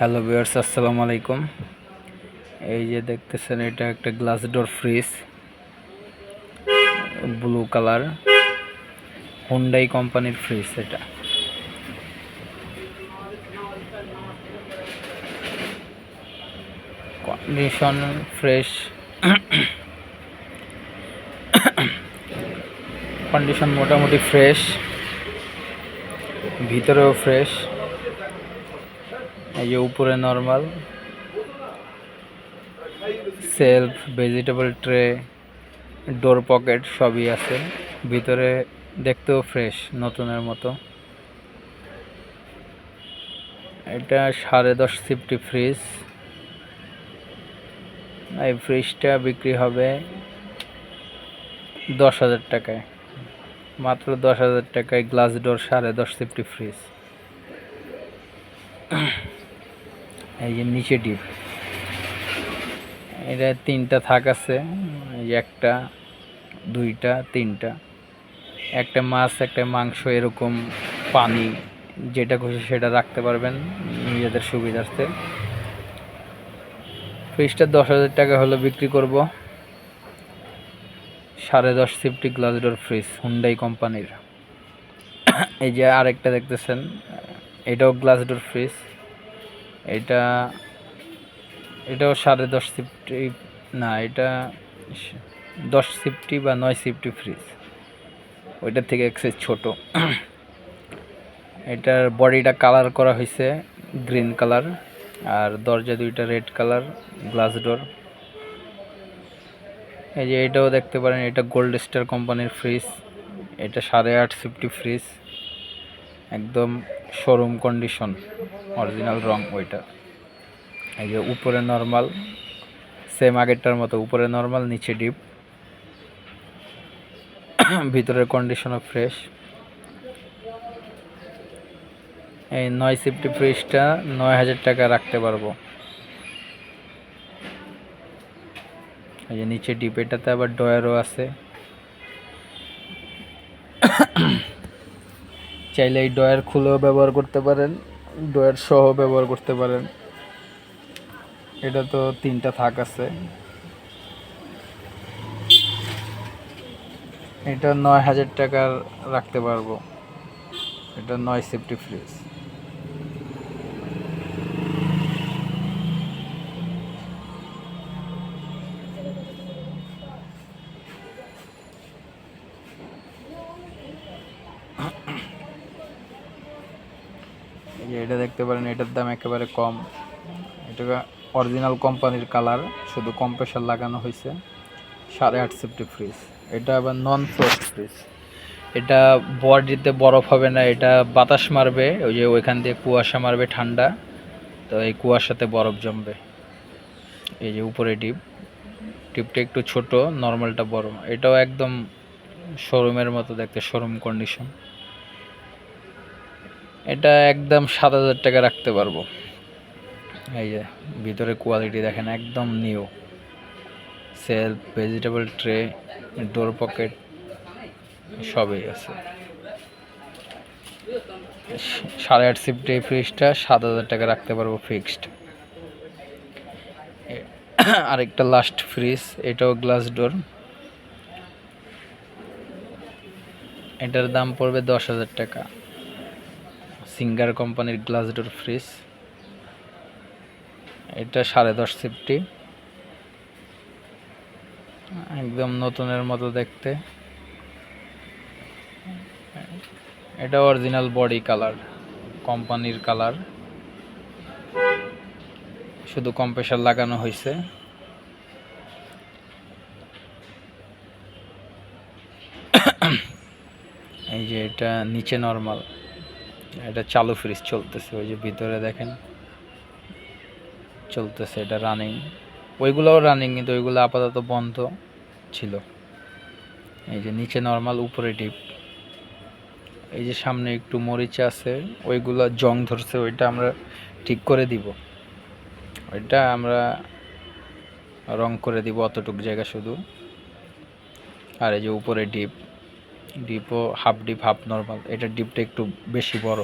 Hello viewers আসসালামু আলাইকুম। এই যে দেখতেছেন, এটা একটা glass door fridge blue colour Hyundai কোম্পানির ফ্রিজ এটা। কন্ডিশন ফ্রেশ কন্ডিশন মোটামুটি ফ্রেশ ভিতরেও ফ্রেশ এই যে উপরে normal shelf vegetable tray door pocket সবই আছে। ভিতরে দেখতেও ফ্রেশ নতুনের মতো। এটা সাড়ে দশ সিফটি ফ্রিজ এই ফ্রিজটা বিক্রি হবে দশ হাজার টাকায়। মাত্র দশ হাজার টাকায় গ্লাস ডোর সাড়ে দশ সিফটি ফ্রিজ এই যে নিচে ডিপ এটা তিনটা থাক আছে একটা, দুইটা, তিনটা। একটা মাছ, একটা মাংস, এরকম পানি যেটা খুশি সেটা রাখতে পারবেন নিজেদের সুবিধার্থে। ফ্রিজটা দশ হাজার টাকা হলে বিক্রি করব। সাড়ে দশ CFT glass door fridge, Hyundai কোম্পানির। এই যে আরেকটা দেখতেছেন, এটাও গ্লাস ডোর ফ্রিজ। এটা, এটাও সাড়ে দশ সিফটি না, এটা দশ সিফটি বা নয় সিফটি ফ্রিজ ওইটার থেকে এক্সেস ছোট। এটার বডিটা কালার করা হয়েছে গ্রিন কালার আর দরজা দুইটা রেড কালার গ্লাস ডোর এই যে এটাও দেখতে পারেন, এটা গোল্ড স্টার কোম্পানির ফ্রিজ এটা সাড়ে আট সিফটি ফ্রিজ একদম শোরুম কন্ডিশন অরিজিনাল রং ওইটা। এই যে উপরে নর্মাল সেম আগেরটার মতো উপরে নর্মাল নিচে ডিপ ভিতরের কন্ডিশনও ফ্রেশ এই নয় সিফটি ফ্রিজটা নয় হাজার টাকা রাখতে পারব। এই যে নিচে ডিপ এটাতে আবার ডয়ারও আছে। চাইলে এই ডয়ার খুলেও ব্যবহার করতে পারেন ডয়ার সহ ব্যবহার করতে পারেন। এটা তো তিনটা থাক আছে। এটা নয় হাজার টাকার রাখতে পারব। এটা নয় সেফটি ফ্রিজ যে এটা দেখতে পারেন, এটার দাম একেবারে কম। এটা অরিজিনাল কোম্পানির কালার শুধু কম্প্রেসার লাগানো হয়েছে। সাড়ে আট সিফটি ফ্রিজ এটা আবার নন ফ্রস্ট ফ্রিজ এটা বডিতে বরফ হবে না, এটা বাতাস মারবে, ওই যে ওইখান দিয়ে কুয়াশা মারবে ঠান্ডা। তো এই কুয়াশাতে বরফ জমবে। এই যে উপরে ডিপ। টিপটা একটু ছোট নর্মালটা বড়। এটাও একদম শোরুমের মতো দেখতে শোরুম কন্ডিশন এটা একদম সাত হাজার টাকা রাখতে পারব। এই যে, ভিতরে কোয়ালিটি দেখেন, একদম new shelf vegetable tray door pocket সবই আছে। সাড়ে আট সিফটি এই ফ্রিজটা সাত হাজার টাকা রাখতে পারব ফিক্সড আরেকটা লাস্ট ফ্রিজ এটাও গ্লাস ডোর এটার দাম পড়বে দশ হাজার টাকা। সিঙ্গার কোম্পানির গ্লাস ডোর ফ্রিজ। এটা সাড়ে দশ সিফটি। একদম নতুনের মতো দেখতে। এটা অরিজিনাল বডি কালার, কোম্পানির কালার। শুধু কম্প্রেসার লাগানো হয়েছে এই যে এটা নিচে নর্মাল। এটা চালু ফ্রিজ চলতেছে, ওই যে ভিতরে দেখেন। চলতেছে, এটা রানিং ওইগুলোও রানিং কিন্তু ওইগুলো আপাতত বন্ধ ছিল। এই যে নিচে নর্মাল উপরে ডিপ এই যে সামনে একটু মরিচা আছে, ওইগুলো জং ধরছে, ওইটা আমরা ঠিক করে দিব। ওইটা আমরা রং করে দিব অতটুক জায়গা শুধু। আর এই যে উপরে ডিপ ডিপও হাফ ডিপ হাফ নর্মাল এটা ডিপটা একটু বেশি বড়।